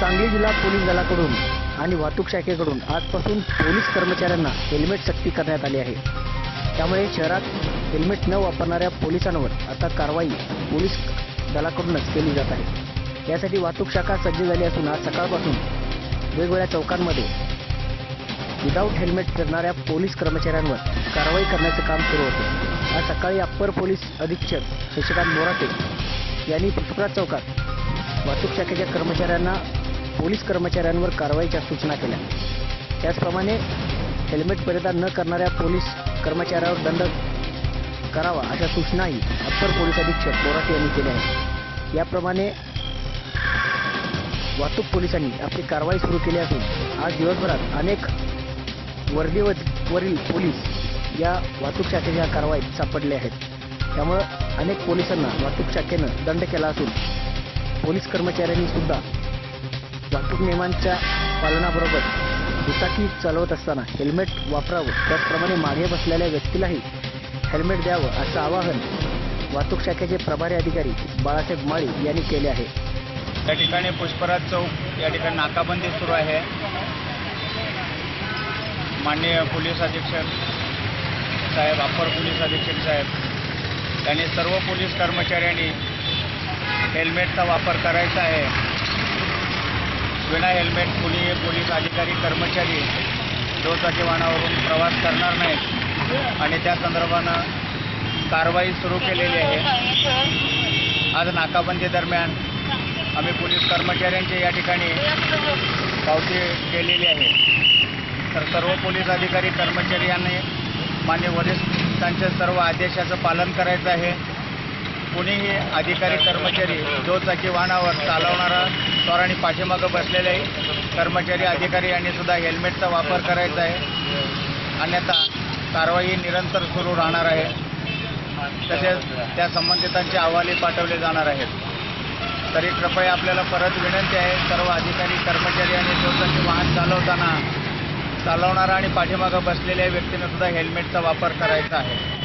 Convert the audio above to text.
सांगली जिल्हा पोलीस दलाकडून आणि वाहतूक शाखेकडून आजपासून पोलीस कर्मचाऱ्यांना हेल्मेट सक्ती करण्यात आली आहे. त्यामुळे शहरात हेल्मेट न वापरणाऱ्या पोलिसांवर आता कारवाई पोलीस दलाकडूनच केली जात आहे. यासाठी वाहतूक शाखा सज्ज झाली असून आज सकाळपासून वेगवेगळ्या चौकांमध्ये विदाऊट हेल्मेट फिरणाऱ्या पोलीस कर्मचाऱ्यांवर कारवाई करण्याचं काम सुरू होतं. आज सकाळी अप्पर पोलीस अधीक्षक शशिकांत मोराटे यांनी पृथ्वीराज चौकात वाहतूक शाखेच्या कर्मचाऱ्यांना पोलीस कर्मचाऱ्यांवर कारवाईच्या सूचना केल्या. त्याचप्रमाणे हेल्मेट परिधान न करणाऱ्या पोलीस कर्मचाऱ्यावर दंड करावा अशा सूचनाही अप्पर पोलीस अधीक्षक बोराटे यांनी केल्या आहेत. याप्रमाणे वाहतूक पोलिसांनी आपली कारवाई सुरू केली असून आज दिवसभरात अनेक वर्दीवरील पोलीस या वाहतूक शाखेच्या कारवाईत सापडले आहेत. त्यामुळं अनेक पोलिसांना वाहतूक शाखेनं दंड केला असून पोलीस कर्मचाऱ्यांनी सुद्धा वाहतूक नियमांच्या पालनाबरोबर दुचाकी चालवत असताना हेल्मेट वापरावं त्याचप्रमाणे मागे बसलेल्या व्यक्तीलाही हेल्मेट द्यावं असं आवाहन वाहतूक शाखेचे प्रभारी अधिकारी बाळासाहेब माळी यांनी केले आहे. या ठिकाणी पुष्पराज चौक या ठिकाणी नाकाबंदी सुरू आहे. माननीय पोलीस अधीक्षक साहेब अप्पर पोलीस अधीक्षक साहेब त्यांनी सर्व पोलीस कर्मचाऱ्यांनी हेल्मेटचा वापर करायचा आहे. विना हेल्मेट कुणी पोलीस अधिकारी कर्मचारी दुचाकी वाहनावरून प्रवास करणार नाहीत. आणि त्या संदर्भानं कारवाई सुरू केलेली आहे. आज नाकाबंदी दरम्यान आम्ही पोलीस कर्मचाऱ्यांची या ठिकाणी पावती केलेली आहे. तर सर्व पोलीस अधिकारी कर्मचारी यांनी मान्य वरिष्ठांच्या सर्व आदेशाचं पालन करायचं आहे. कुणीही अधिकारी कर्मचारी दुचाकी वाहनावर चालवणारा आणि पाठीमागं बसलेले कर्मचारी अधिकारी यांनी सुद्धा हेल्मेटचा वापर करायचा आहे. अन्यथा कारवाई निरंतर सुरू राहणार आहे. तसेच त्या संबंधितांचे अहवालही पाठवले जाणार आहेत. तरी कृपया आपल्याला परत विनंती आहे सर्व अधिकारी कर्मचारी आणि स्वतःचे वाहन चालवताना चालवणारा आणि पाठीमागं बसलेल्या व्यक्तीनं सुद्धा हेल्मेटचा वापर करायचा आहे.